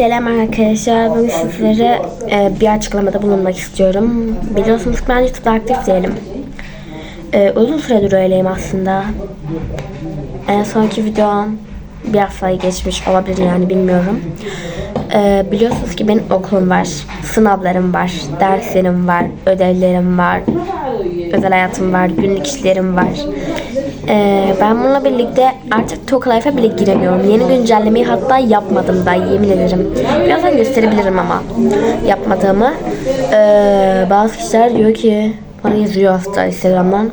Selam arkadaşlar. Bugün sizlere e, bir açıklamada bulunmak istiyorum. Biliyorsunuz ki ben YouTube'da aktif değilim. E, uzun süredir öyleyim aslında. En sonki videom bir haftayı geçmiş olabilir yani bilmiyorum. E, biliyorsunuz ki benim okulum var. Sınavlarım var. Derslerim var. Ödevlerim var. Özel hayatım var. Günlük işlerim var. Ee, ben bununla birlikte artık Talk Life'a bile giremiyorum. Yeni güncellemeyi hatta yapmadım da yemin ederim. Birazdan gösterebilirim ama yapmadığımı. Ee, bazı kişiler diyor ki bana yazıyor hatta Instagram'dan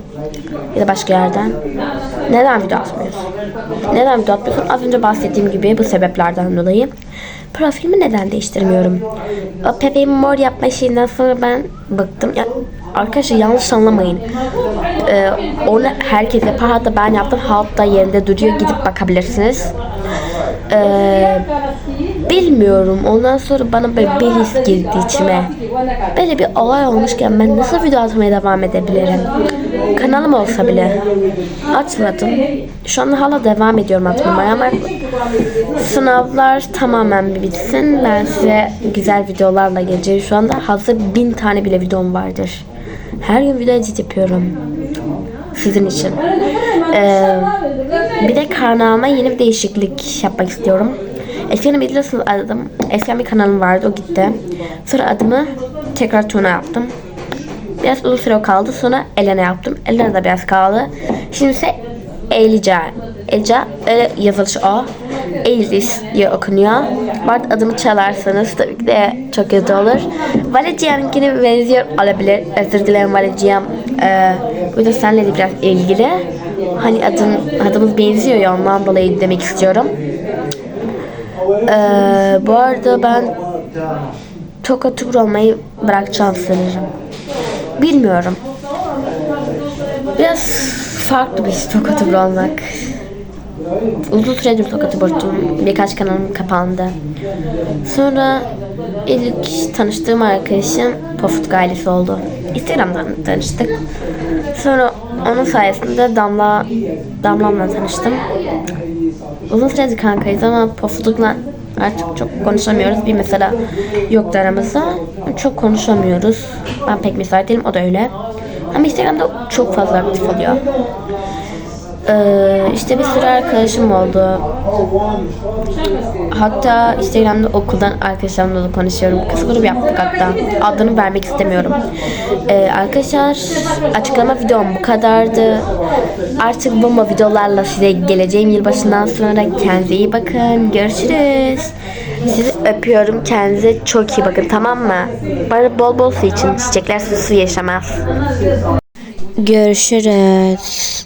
ya da başka yerden. Neden video atmıyorsun? Neden video atmıyorsun? Az önce bahsettiğim gibi bu sebeplerden dolayı. Profilimi neden değiştirmiyorum? O Pepe'yi mor yapma şeyinden sonra ben bıktım. Ya, arkadaşlar yanlış anlamayın. Ee, onu herkes yapar. Hatta ben yaptım. Hatta yerinde duruyor. Gidip bakabilirsiniz. Ee, bilmiyorum. Ondan sonra bana böyle bir his girdi içime. Böyle bir olay olmuşken ben nasıl video atmaya devam edebilirim? Kanalım olsa bile. Açmadım. Şu anda hala devam ediyorum atmamaya ama sınavlar tamamen bitsin. Ben size güzel videolarla geleceğim. Şu anda hazır bin tane bile videom vardır. Her gün video edit yapıyorum. Sizin için. Ee, bir de kanalıma yeni bir değişiklik yapmak istiyorum. Eskiden biliyorsunuz adım. Eskiden bir kanalım vardı o gitti. Sonra adımı tekrar Tuna yaptım. Biraz uzun süre kaldı. Sonra Elena yaptım. Elena da biraz kaldı. Şimdi ise Elica. Elica öyle yazılış o. Elis diye okunuyor. Bart adımı çalarsanız tabii ki de çok kötü olur. Valecia'nınkine benziyor olabilir. Özür dilerim Valecia. Ee, bu da seninle de biraz ilgili. Hani adın, adımız benziyor ya ondan dolayı demek istiyorum. Ee, bu arada ben Tokatur olmayı bırakacağım sanırım. Bilmiyorum. Biraz farklı bir Tokatur olmak. Uzun süredir Tokat'ı bıraktım. Birkaç kanalım kapandı. Sonra ilk tanıştığım arkadaşım Pofut ailesi oldu. Instagram'dan tanıştık. Sonra onun sayesinde Damla Damlam'la tanıştım. Uzun süredir kankayız ama Pofuduk'la artık çok konuşamıyoruz. Bir mesela yoktu aramızda. Çok konuşamıyoruz. Ben pek müsait değilim. O da öyle. Ama Instagram'da çok fazla aktif oluyor. Ee, işte bir sürü arkadaşım oldu. Hatta Instagram'da okuldan arkadaşlarımla da konuşuyorum. Kız grubu yaptık hatta. Adını vermek istemiyorum. Ee, arkadaşlar açıklama videom bu kadardı. Artık bomba videolarla size geleceğim yılbaşından sonra kendinize iyi bakın. Görüşürüz. Sizi öpüyorum. Kendinize çok iyi bakın tamam mı? Bana bol bol su için. Çiçekler su yaşamaz. Görüşürüz.